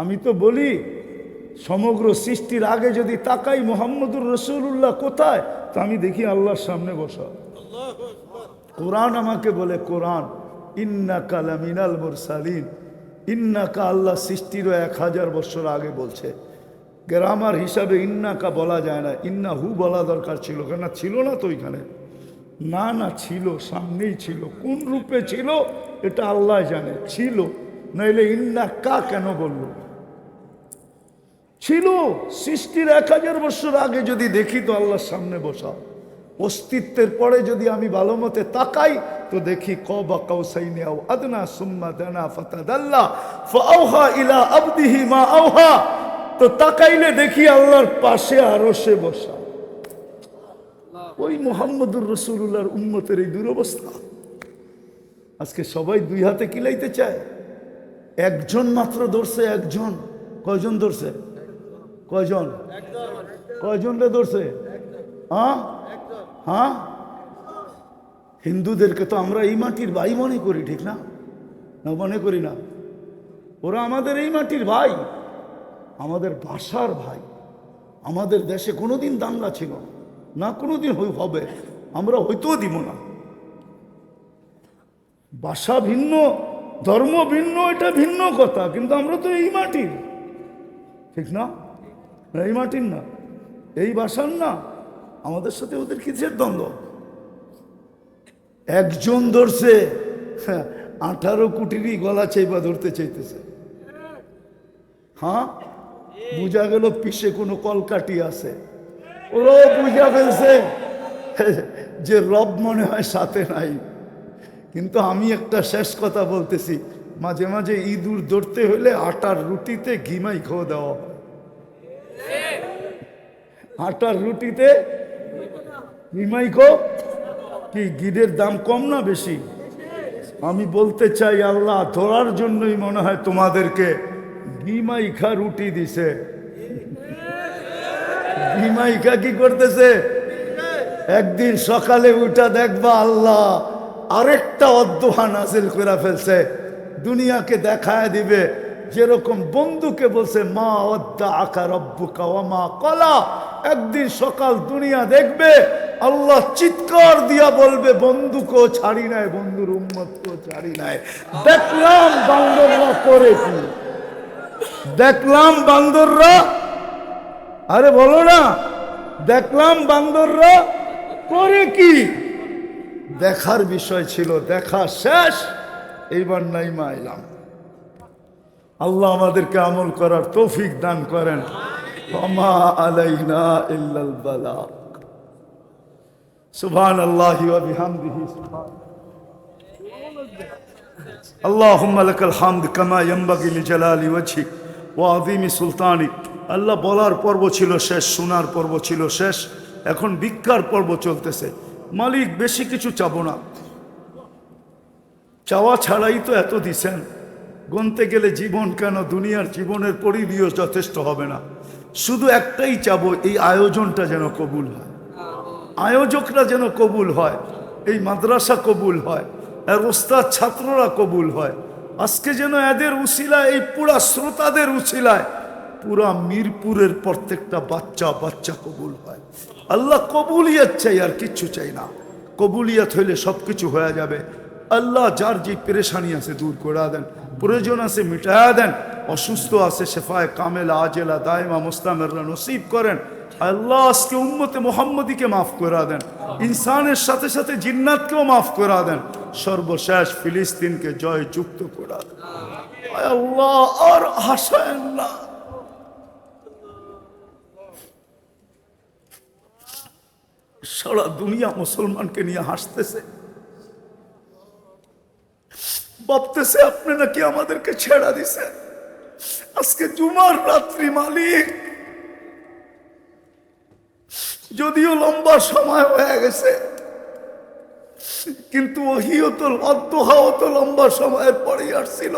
আমি তো বলি, সমগ্র সৃষ্টির আগে যদি তাকাই মোহাম্মদুর রসুল্লাহ কোথায়, তা আমি দেখি আল্লাহর সামনে বসা। কোরআন আমাকে বলে, কোরআন ইন্না কালামিনাল মুরসালিন, ইন্নাকা আল্লাহ সৃষ্টিরও এক হাজার বছর আগে বলছে। গ্রামার হিসাবে ইন্নাকা বলা যায় না, ইন্না হু বলা দরকার ছিল কেন ছিল না তো ওইখানে। না না, ছিল, সামনেই ছিল, কোন রূপে ছিল, এটা আল্লাহ জানে, ছিল, নইলে ইন্না কা কেন বলল? ছিল সৃষ্টির এক হাজার বছর আগে যদি দেখি তো আল্লাহর সামনে বসা অস্তিত্বের পরে যদি আমি ভালো মতে তাকাই তো দেখি কবা আদনা সুম্মা দানা ফাতাদাল্লা ইলা আবদিহি মা আওহা। তো তাকাইলে দেখি আল্লাহর পাশে আরও সে বসা। ওই মোহাম্মদুর রসুল্লাহর উন্মতের এই দুরবস্থা। আজকে সবাই দুই হাতে কিলাইতে চায়। একজন মাত্র ধরছে একজন। কয়জন ধরছে? কয়জন? কয়জন রে ধরছে? হ্যাঁ? হ্যাঁ? হিন্দুদেরকে তো আমরা এই মাটির ভাই মনে করি ঠিক না? না মনে করি না। ওরা আমাদের এই মাটির ভাই আমাদের ভাষার ভাই। আমাদের দেশে কোনোদিন দাঙ্গা ছিল না। না কোনোদিন হবে। আমরা হইতেও দিব না। ভাষা ভিন্ন ধর্ম ভিন্ন এটা ভিন্ন কথা কিন্তু আমরা তো এই মাটির ঠিক না, এই মাটির না এই বাসার না আমাদের সাথে ওদের কিসের দ্বন্দ্ব? একজন ধরছে হ্যাঁ, আঠারো কোটিরই গলা চেপা ধরতে চাইতেছে। হ্যাঁ? বুঝা গেল পিসে কোনো কলকাটি আছে। ওরও বুঝা ফেলছে যে রব মনে হয় সাথে নাই। কিন্তু আমি একটা শেষ কথা বলতেছি মাঝে মাঝে ইঁদুর ধরতে হলে আটার রুটিতে ঘিমাই খাওয়া দেওয়া। আটার রুটিতে ঘিমাই খো কি, গিরের দাম কম না বেশি? আমি বলতে চাই, আল্লাহ ধরার জন্যই মনে হয় তোমাদেরকে গিমাইখা রুটি দিছে। গিমাইখা কি করতেছে? একদিন সকালে উঠা দেখবা আল্লাহ আরেকটা অধ্যহা নাজিল করে ফেলছে। দুনিয়াকে দেখায় দিবে। যেরকম বন্ধুকে বলছে, মা অদ্দা আকা রব্বুকা ও মা কলা। একদিন সকাল দুনিয়া দেখবে, আল্লাহ চিৎকার দিয়া বলবে বন্ধুকেও ছাড়ি নাই, বন্ধুর উম্মতকেও ছাড়ি নাই। দেখলাম বান্দররা করে কি? দেখলাম বান্দররা, আরে বলো না, দেখলাম বান্দররা করে কি? দেখার বিষয় ছিল, দেখা শেষ, এইবার নাইমা এলাম। আল্লাহ আমাদেরকে আমল করার তৌফিক দান করেন। ওমা আলাইনা ইল্লাল বালাগ সুবহান আল্লাহি ওয়া বিহামদিহি সুবহান اللهم لك الحمد كما ينبغي لجلال وجهك وعظيم سلطانك আল্লাহ বলার পর্ব ছিল শেষ শোনার পর্ব ছিল শেষ এখন ভিক্ষার পর্ব চলতেছে মালিক বেশি কিছু চাবো না চাওয়া ছাড়াই তো এত দিছেন গনতে গেলে জীবন কেন দুনিয়ার জীবনের পরিধিও যথেষ্ট হবে না শুধু একটাই চাবো, এই আয়োজনটা যেন কবুল হয়। আয়োজকরা যেন কবুল হয়, এই মাদ্রাসা কবুল হয় এর ওস্তাদ ছাত্ররা কবুল হয়। আজকে যেন এদের উশিলায় এই পুরা শ্রোতাদের উশিলায় পুরা মিরপুরের প্রত্যেকটা বাচ্চা বাচ্চা কবুল হয়। আল্লাহ কবুলিয়াত চাই, আর কিচ্ছু চাই না। কবুলিয়াত হইলে সব কিছু হয়ে যাবে। আল্লাহ যার যে পেরেশানি আছে দূর করে দেন, প্রয়োজন আছে মিটায়া দেন। অসুস্থ আছে, শেফায় কামেলা, আজেলা, দায়মা, মোস্তামেররা নসিব করেন। আল্লাহ আজকে উম্মতে মোহাম্মদীকে মাফ করে দেন। ইনসানের সাথে সাথে জিন্নাতকেও মাফ করে দেন। সর্বশেষ ফিলিস্তিনকে জয় যুক্ত করে দেন আল্লাহ, আর না। সারা দুনিয়া মুসলমানকে নিয়ে হাসতেছে। ভাবতেছে আপনি নাকি আমাদেরকে ছেড়া দিছেন। আজকে জুমার রাত্রি, মালিক। যদিও লম্বা সময় হয়ে গেছে, কিন্তু ওহিও তো অধ্যহাও তো লম্বা সময়ের পরেই আসছিল।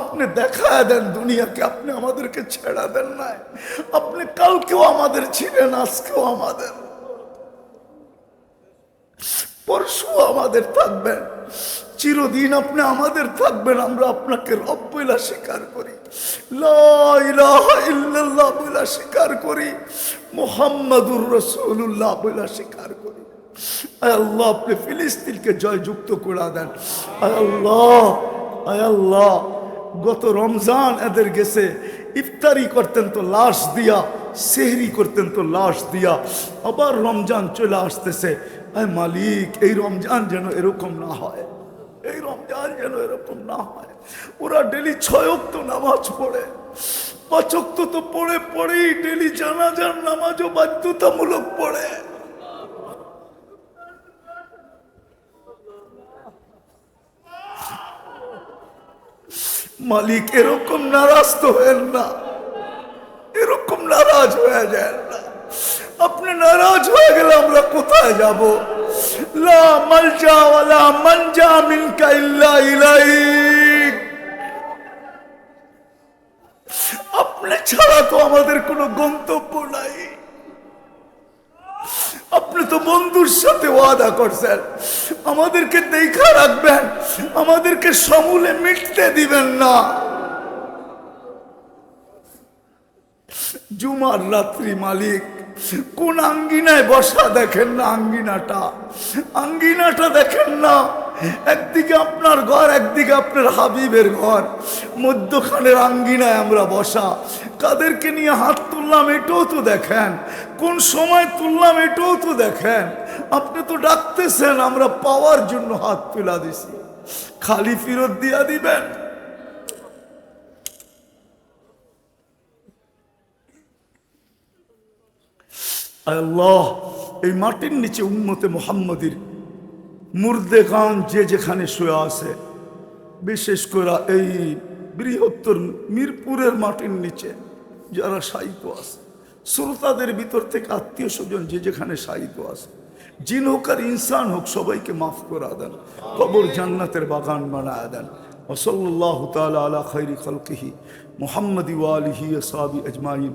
আপনি দেখা দেন দুনিয়াকে, আপনি আমাদেরকে ছেড়া দেন নাই। আপনি কালকেও আমাদের ছিলেন, আজকেও আমাদের। পরশু আমাদের থাকবেন। চিরদিন আপনি আমাদের থাকবেন, আমরা আপনাকে রব বইলা স্বীকার করি। লা ইলাহা ইল্লাল্লাহ বইলা স্বীকার করি। মোহাম্মদুর রসুল্লাহ বইলা স্বীকার করি। আল্লাহ, আপনি ফিলিস্তিনকে জয়যুক্ত করে দেন। আল্লাহ আল্লাহ, গত রমজান এদের গেছে। ইফতারি করতেন তো লাশ দিয়া, সেহরি করতেন তো লাশ দিয়া। আবার রমজান চলে আসতেছে। আয় মালিক, এই রমজান যেন এরকম না হয়। এই রমজান যেন এরকম না হয়। ওরা ডেলি ছয়ক তো নামাজ পড়ে। পাচক তো তো পড়ে, পড়েই ডেলি জানাজার নামাজও বাধ্যতামূলক পড়ে। মালিক এরকম নারাজ তো হেন না। এরকম নারাজ হয়ে যায় না। আপনি নারাজ হয়ে গেলে আমরা কোথায় যাব? আপনি ছাড়া তো আমাদের কোনো গন্তব্য নাই। আপনি তো বন্ধুর সাথে ওয়াদা করছেন। আমাদেরকে দেখা রাখবেন। আমাদেরকে সমূলে মিটতে দিবেন না। জুমার রাত্রি মালিক কোন আঙ্গিনায় বসা দেখেন না আঙ্গিনাটা? আঙ্গিনাটা দেখেন না। একদিকে আপনার ঘর, একদিকে আপনার হাবিবের ঘর। মধ্যখানের আঙ্গিনায় আমরা বসা। কাদেরকে নিয়ে হাত তুললাম এটাও তো দেখেন। কোন সময় তুললাম এটাও তো দেখেন। আপনি তো ডাকতেছেন, আমরা পাওয়ার জন্য হাত তুলা দিছি। খালি ফিরত দিয়া দিবেন। আল্লাহ, এই মাটির নিচে উম্মতে মোহাম্মদীর মুর্দে গান যে যেখানে শুয়ে আছে, বিশেষ করে এই বৃহত্তর মিরপুরের মাটির নিচে যারা সাহিত্য আছে, শ্রোতাদের ভিতর থেকে আত্মীয় স্বজন যে যেখানে সাহিত্য আছে, জিন হোক আর ইনসান হোক, সবাইকে মাফ করা দেন, কবর জান্নাতের বাগান বানায় দেন। ওসল্লাহ তালা আলা খৈরি খলকিহি মোহাম্মদ ওয়ালিহি সাবি আজমাইন।